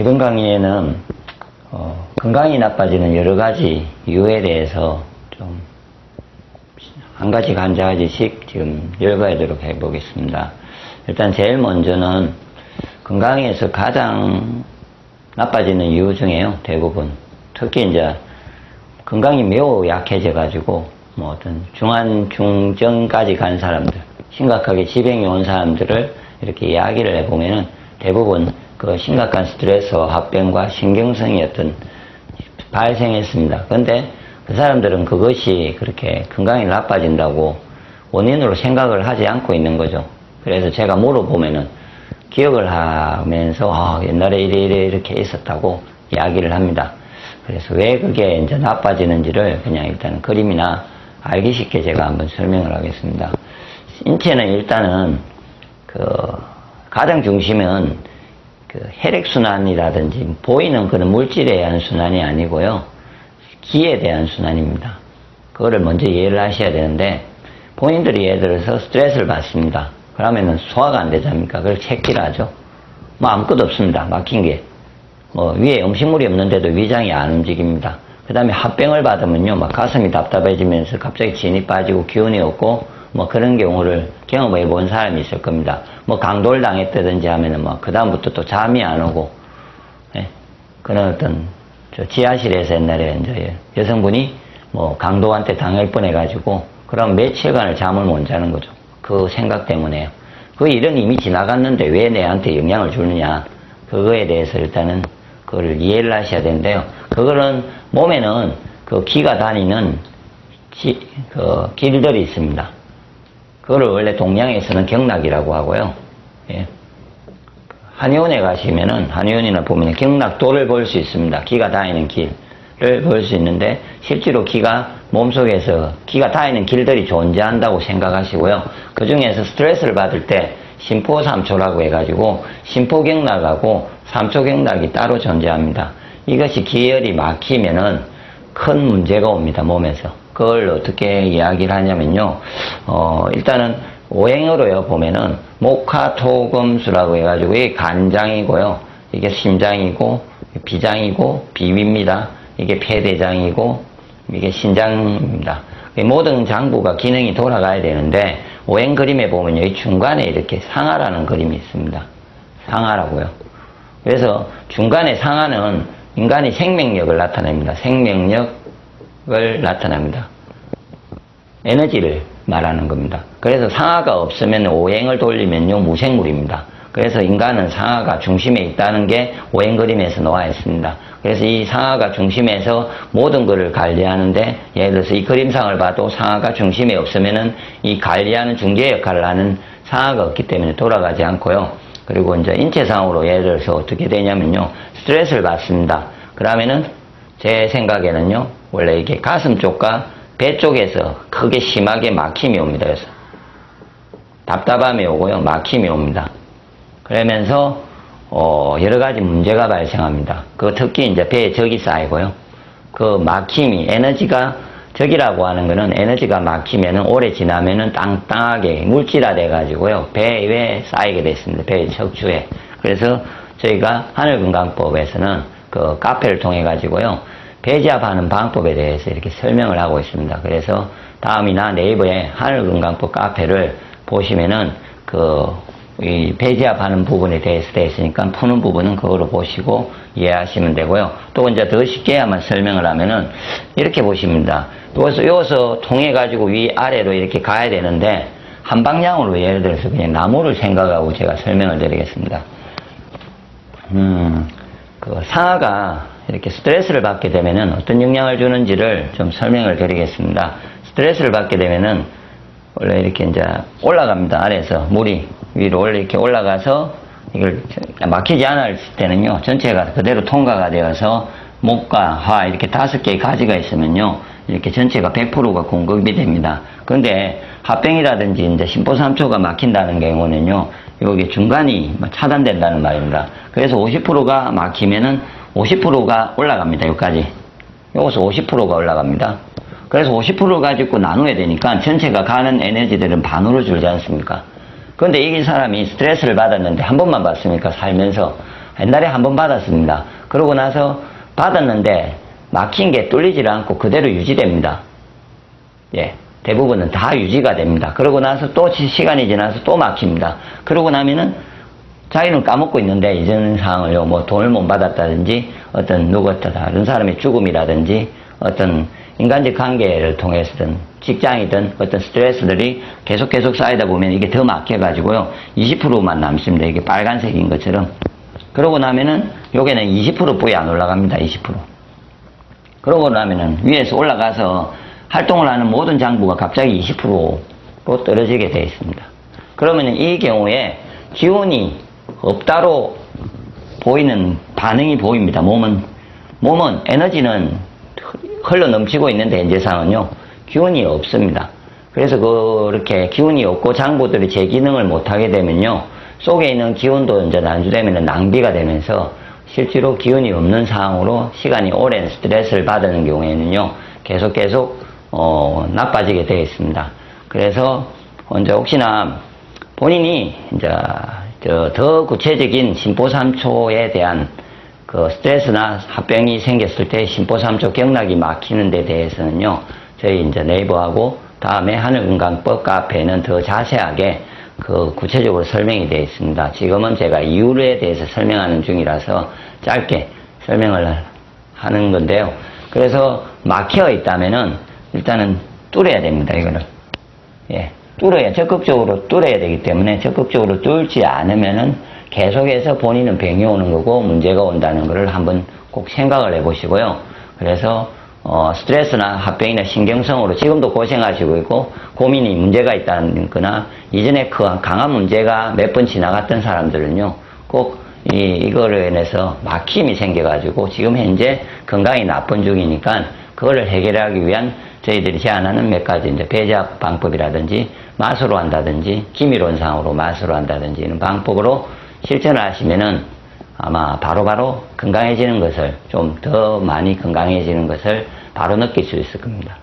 이번 강의에는 어, 건강이 나빠지는 여러 가지 이유에 대해서 좀 한 가지 한 가지씩 지금 열거하도록 해보겠습니다. 일단 제일 먼저는 건강에서 가장 나빠지는 이유 중에요. 대부분 특히 이제 건강이 매우 약해져 가지고 뭐 어떤 중한 중정까지 간 사람들 심각하게 지병이 온 사람들을 이렇게 이야기를 해보면은 대부분 그 심각한 스트레스와 합병과 신경성이 어떤 발생했습니다. 그런데 그 사람들은 그것이 그렇게 건강이 나빠진다고 원인으로 생각을 하지 않고 있는 거죠. 그래서 제가 물어보면은 기억을 하면서 아, 옛날에 이래 이래 이렇게 있었다고 이야기를 합니다. 그래서 왜 그게 이제 나빠지는지를 그냥 일단 그림이나 알기 쉽게 제가 한번 설명을 하겠습니다. 인체는 일단은 그 가장 중심은 그 혈액순환이라든지 보이는 그런 물질에 대한 순환이 아니고요. 기에 대한 순환입니다. 그거를 먼저 이해를 하셔야 되는데 본인들이 예를 들어서 스트레스를 받습니다. 그러면은 소화가 안 되지 않습니까? 그걸 체기를 하죠. 뭐 아무것도 없습니다. 막힌 게. 뭐 위에 음식물이 없는데도 위장이 안 움직입니다. 그 다음에 합병을 받으면요. 막 가슴이 답답해지면서 갑자기 진이 빠지고 기운이 없고 뭐 그런 경우를 경험해 본 사람이 있을 겁니다. 뭐 강도를 당했다든지 하면은 뭐 그다음부터 또 잠이 안 오고, 예? 그런 어떤 저 지하실에서 옛날에 이제 여성분이 뭐 강도한테 당할 뻔해가지고 그럼 며칠간을 잠을 못 자는 거죠. 그 생각 때문에요. 그 일은 이미 지나갔는데 왜 내한테 영향을 주느냐. 그거에 대해서 일단은 그걸 이해를 하셔야 되는데요. 그거는 몸에는 그 기가 다니는 지, 그 길들이 있습니다. 그거를 원래 동양에서는 경락이라고 하고요. 예. 한의원에 가시면은 한의원이나 보면 경락도를 볼 수 있습니다. 기가 다니는 길을 볼 수 있는데 실제로 기가 몸속에서 기가 다니는 길들이 존재한다고 생각하시고요. 그 중에서 스트레스를 받을 때 심포삼초라고 해가지고 심포경락하고 삼초경락이 따로 존재합니다. 이것이 기혈이 막히면은 큰 문제가 옵니다. 몸에서. 그걸 어떻게 이야기를 하냐면요. 어, 일단은 오행으로요 보면은 목화 토 금수라고 해가지고 이게 간장이고요. 이게 심장이고 비장이고 비위입니다. 이게 폐대장이고 이게 신장입니다. 모든 장부가 기능이 돌아가야 되는데 오행 그림에 보면요 이 중간에 이렇게 상하라는 그림이 있습니다. 상하라고요. 그래서 중간에 상하는 인간이 생명력을 나타냅니다. 생명력 을 나타납니다. 에너지를 말하는 겁니다. 그래서 상하가 없으면 오행을 돌리면요 무생물입니다. 그래서 인간은 상하가 중심에 있다는 게 오행 그림에서 나와 있습니다. 그래서 이 상하가 중심에서 모든 것을 관리하는데 예를 들어서 이 그림상을 봐도 상하가 중심에 없으면은 이 관리하는 중재 역할을 하는 상하가 없기 때문에 돌아가지 않고요. 그리고 이제 인체상으로 예를 들어서 어떻게 되냐면요. 스트레스를 받습니다. 그러면은 제 생각에는요. 원래 이게 가슴 쪽과 배 쪽에서 크게 심하게 막힘이 옵니다. 그래서 답답함이 오고요. 막힘이 옵니다. 그러면서 어 여러 가지 문제가 발생합니다. 그 특히 이제 배에 적이 쌓이고요. 그 막힘이 에너지가 적이라고 하는 거는 에너지가 막히면은 오래 지나면은 땅땅하게 물질화 돼 가지고요. 배에 쌓이게 됐습니다. 배의 척추에. 그래서 저희가 하늘건강법에서는 그 카페를 통해 가지고요. 배제압하는 방법에 대해서 이렇게 설명을 하고 있습니다. 그래서 다음이나 네이버에 하늘건강법 카페를 보시면은 그 이 배제압하는 부분에 대해서 되어 있으니까 푸는 부분은 그거로 보시고 이해하시면 되고요. 또 이제 더 쉽게 한번 설명을 하면은 이렇게 보십니다. 여기서 여기서 통해 가지고 위 아래로 이렇게 가야 되는데 한 방향으로 예를 들어서 그냥 나무를 생각하고 제가 설명을 드리겠습니다. 음, 그 상하가 이렇게 스트레스를 받게 되면은 어떤 영향을 주는지를 좀 설명을 드리겠습니다. 스트레스를 받게 되면은 원래 이렇게 이제 올라갑니다. 아래에서 물이 위로 원래 이렇게 올라가서 이걸 막히지 않을 때는요. 전체가 그대로 통과가 되어서 목과 화 이렇게 다섯 개의 가지가 있으면요. 이렇게 전체가 100%가 공급이 됩니다. 그런데 합병이라든지 이제 심포삼초가 막힌다는 경우는요. 여기 중간이 차단된다는 말입니다. 그래서 50%가 막히면은 50%가 올라갑니다. 여기까지. 여기서 50%가 올라갑니다. 그래서 50% 가지고 나눠야 되니까 전체가 가는 에너지들은 반으로 줄지 않습니까? 그런데 이긴 사람이 스트레스를 받았는데 한 번만 받습니까? 살면서. 옛날에 한 번 받았습니다. 그러고 나서 받았는데 막힌 게 뚫리질 않고 그대로 유지됩니다. 예, 대부분은 다 유지가 됩니다. 그러고 나서 또 시- 시간이 지나서 또 막힙니다. 그러고 나면은 자기는 까먹고 있는데 이전 상황을요, 뭐 돈을 못 받았다든지 어떤 누구 다른 사람의 죽음이라든지 어떤 인간적 관계를 통해서든 직장이든 어떤 스트레스들이 계속 계속 쌓이다 보면 이게 더 막혀가지고요, 20%만 남습니다. 이게 빨간색인 것처럼. 그러고 나면은 요게는 20% 뿌에 안 올라갑니다. 20%. 그러고 나면은 위에서 올라가서 활동을 하는 모든 장부가 갑자기 20%로 떨어지게 되어 있습니다. 그러면 이 경우에 기운이 없다로 보이는 반응이 보입니다. 몸은, 몸은 에너지는 흘러 넘치고 있는데 현재상은요, 기운이 없습니다. 그래서 그렇게 기운이 없고 장부들이 제 기능을 못하게 되면요, 속에 있는 기운도 이제 난주되면 낭비가 되면서 실제로 기운이 없는 상황으로 시간이 오랜 스트레스를 받는 경우에는요, 계속 계속, 어, 나빠지게 되어 있습니다. 그래서, 이제 혹시나 본인이 이제 저더 구체적인 심포삼초에 대한 그 스트레스나 합병이 생겼을 때 심포삼초 경락이 막히는 데 대해서는요, 저희 이제 네이버하고 다음에 하늘건강법 카페에는 더 자세하게 그 구체적으로 설명이 되어 있습니다. 지금은 제가 이유에 대해서 설명하는 중이라서 짧게 설명을 하는 건데요. 그래서 막혀 있다면은 일단은 뚫어야 됩니다, 이거는. 예, 뚫어야, 적극적으로 뚫어야 되기 때문에 적극적으로 뚫지 않으면은 계속해서 본인은 병이 오는 거고 문제가 온다는 것을 한번 꼭 생각을 해 보시고요. 그래서, 어, 스트레스나 합병이나 신경성으로 지금도 고생하시고 있고 고민이 문제가 있다는 거나 이전에 그 강한 문제가 몇 번 지나갔던 사람들은요, 꼭 이, 이거로 인해서 막힘이 생겨가지고 지금 현재 건강이 나쁜 중이니까 그거를 해결하기 위한 저희들이 제안하는 몇 가지 이제 배제학 방법이라든지 마술로 한다든지 기밀원상으로 마술로 한다든지 이런 방법으로 실천을 하시면은 아마 바로 바로 건강해지는 것을 좀 더 많이 건강해지는 것을 바로 느낄 수 있을 겁니다.